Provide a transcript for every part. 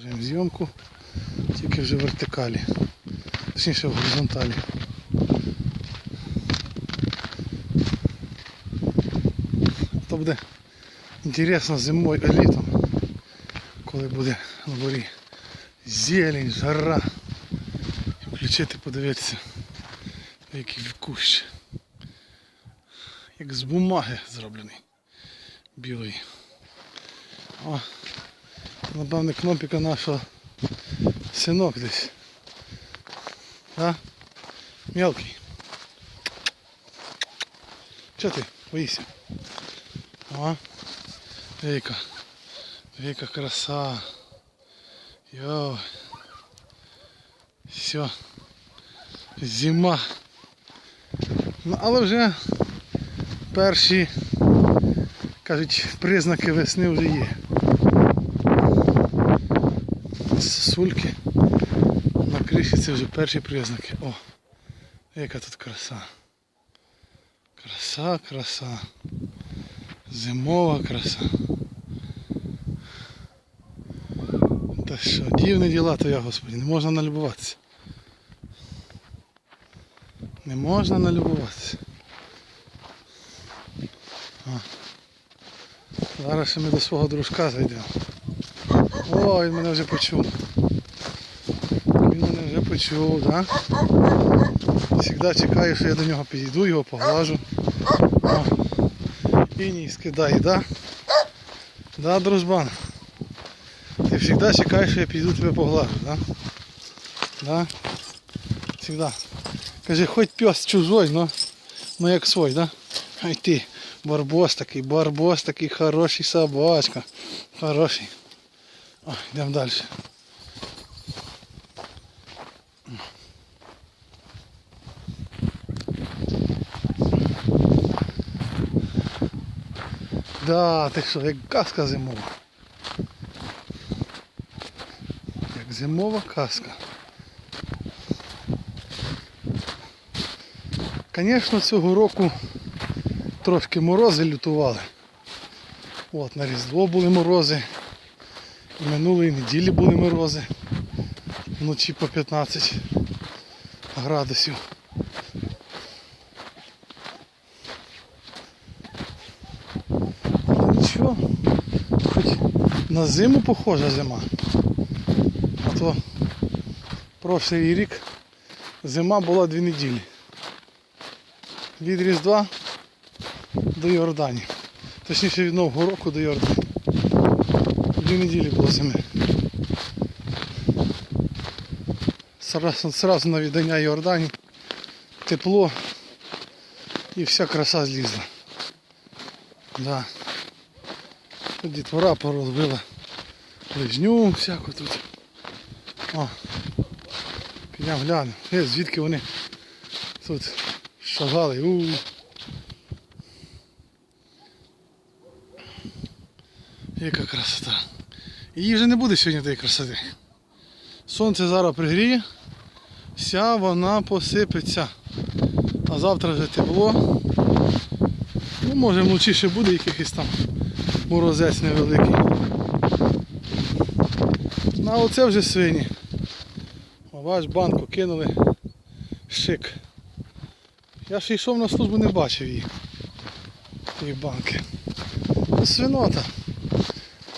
Продовжуємо зйомку, тільки вже в вертикалі. Точніше в горизонталі. То буде інтересно зимою, а літом, коли буде на дворі зелень, жара. І включити, подивитися, який кущ. Як з бумаги зроблений білої. О, напевне кнопіка нашого синок десь. А? Мелкий. Чого ти? Боїшся? О, віка. Віка краса. Йой. Все. Зима. Ну, але вже перші, кажуть, признаки весни вже є. Сосульки. На криші це вже перші признаки. О, яка тут краса. Краса, краса. Зимова краса. Та що, дівні діла то я, господи, не можна налюбуватися. Не можна налюбуватися. А. Зараз ми до свого дружка зайдемо. О, він мене вже почув. Так? Да? Завжди чекаю, що я до нього підійду, його поглажу. О. І не скидає, да? Да, дружбан? Ти завжди чекаєш, що я підійду тебе поглажу, да? Да? Всегда. Каже, хоч пес чужой, но, но як свой, да? Ай ти, барбос такий, барбос такий, хороший собачка. Хороший. О, йдемо далі. Да, ти що, як казка зимова. Як зимова казка. Звісно, цього року трошки морози лютували. От, на Різдво були морози. І минулої неділі були морози. Вночі по 15 градусів. Але Нічого, хоч на зиму похожа зима. А то прошлий рік зима була дві неділі. Від Різдва до Йордані. Точніше від Нового року до Йордані. Дві неділі було зими. Сразу, сразу на віддання Йордані. Тепло і вся краса злізла. Да. Дітвора порозбила лижню всяку тут. О, підемо глянемо. Е, звідки вони тут шагали. У. Яка красота. Її вже не буде сьогодні тієї красоти. Сонце зараз пригріє, вся вона посипеться. А завтра вже тепло. Ну, може вночі ще буде якийсь там морозець невеликий. А оце вже свині. Бач, банку кинули. Шик. Я ж йшов на службу, не бачив її. Тієї банки. Свинота.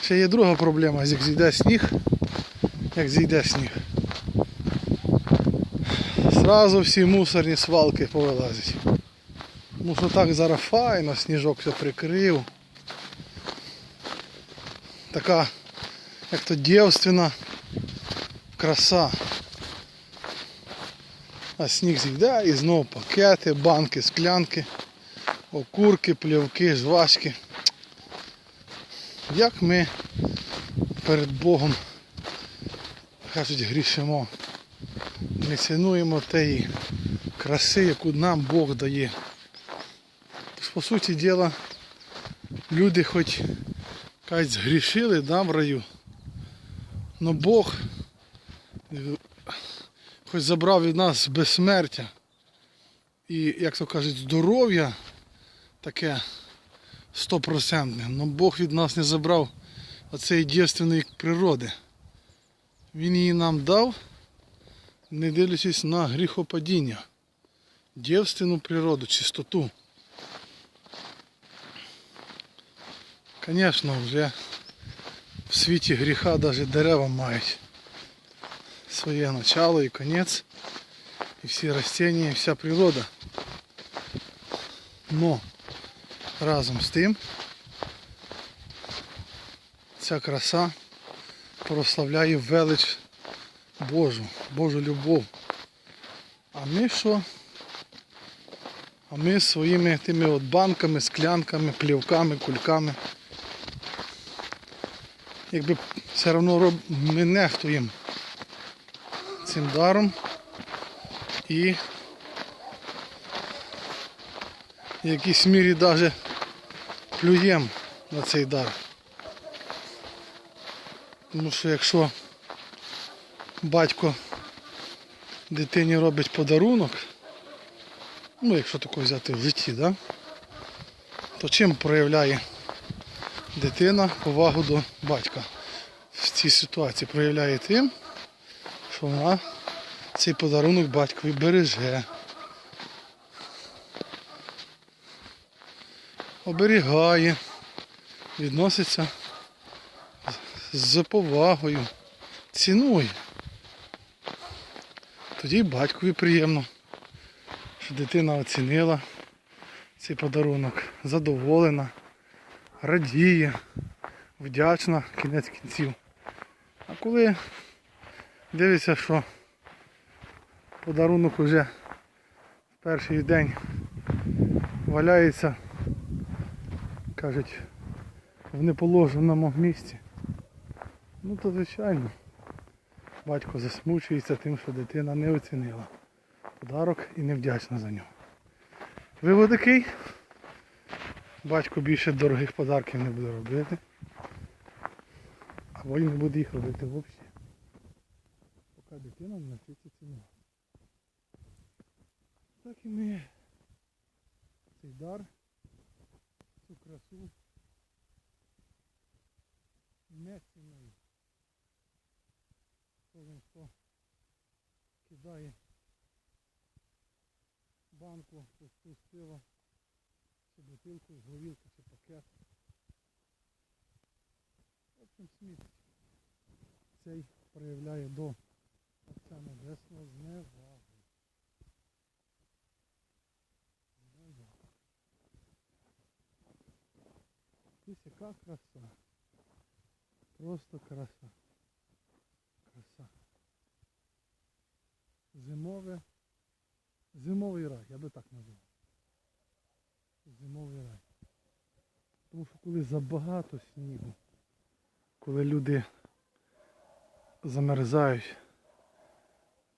Ще є друга проблема, як зійде сніг. Як зійде сніг. Зразу всі мусорні свалки повилазять. Тому що так зараз файно, сніжок все прикрив. Така, як то дівственна краса. А сніг зійде і знову пакети, банки, склянки, окурки, плівки, жвачки. Як ми перед Богом кажуть грішимо. Не цінуємо тієї краси, яку нам Бог дає. Тож, по суті діла, люди хоч кажуть, згрішили да, в раю. Но Бог е, хоч забрав від нас безсмертя і, як то кажуть, здоров'я таке стопроцентне. Но Бог від нас не забрав оцеї дівственної природи. Він її нам дав, не дивлячись на гріхопадіння, дівственну природу, чистоту. Звісно, вже в світі гріха навіть дерева мають своє начало і конець, і всі растения, і вся природа. Но разом з тим ця краса прославляє велич Божу, Божу любов. А ми що? А ми своїми тими от банками, склянками, плівками, кульками. Якби все одно роб... ми нехтуємо цим даром і в якійсь мірі навіть плюємо на цей дар. Тому що якщо батько дитині робить подарунок, ну якщо таке взяти в житті, да? то чим проявляє дитина повагу до батька в цій ситуації? Проявляє тим, що вона цей подарунок батькові береже. Оберігає, відноситься з повагою, цінує. Тоді батькові приємно, що дитина оцінила цей подарунок, задоволена, радіє, вдячна кінець кінців. А коли дивиться, що подарунок уже в перший день валяється, кажуть, в неположеному місці, ну то звичайно. Батько засмучується тим, що дитина не оцінила подарок і не вдячна за нього. Вивод такий. Батько більше дорогих подарків не буде робити. Або й не буде їх робити взагалі. Поки дитина навчиться цінувати. Так і ми цей дар, цю красу не цінуємо. Кожен хто кидає банку пусту з пива, бутилку з горілки, чи пакет. В общем, сміт цей проявляє до Отця Небесного. Зневагу. Ось яка краса. Просто краса краса. Зимове. Зимовий рай, я би так назвав. Зимовий рай. Тому що коли забагато снігу, коли люди замерзають,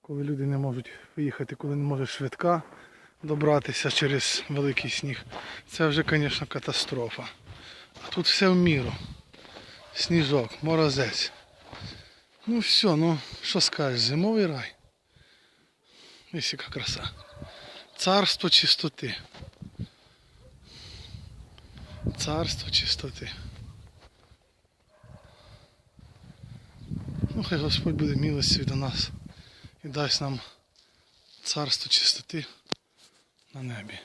коли люди не можуть виїхати, коли не може швидка добратися через великий сніг, це вже, звісно, катастрофа. А тут все в міру. Сніжок, морозець. Ну все, ну що скажеш, зимовий рай. Ось яка краса. Царство чистоти. Царство чистоти. Ну хай Господь буде милостивий до нас і дасть нам царство чистоти на небі.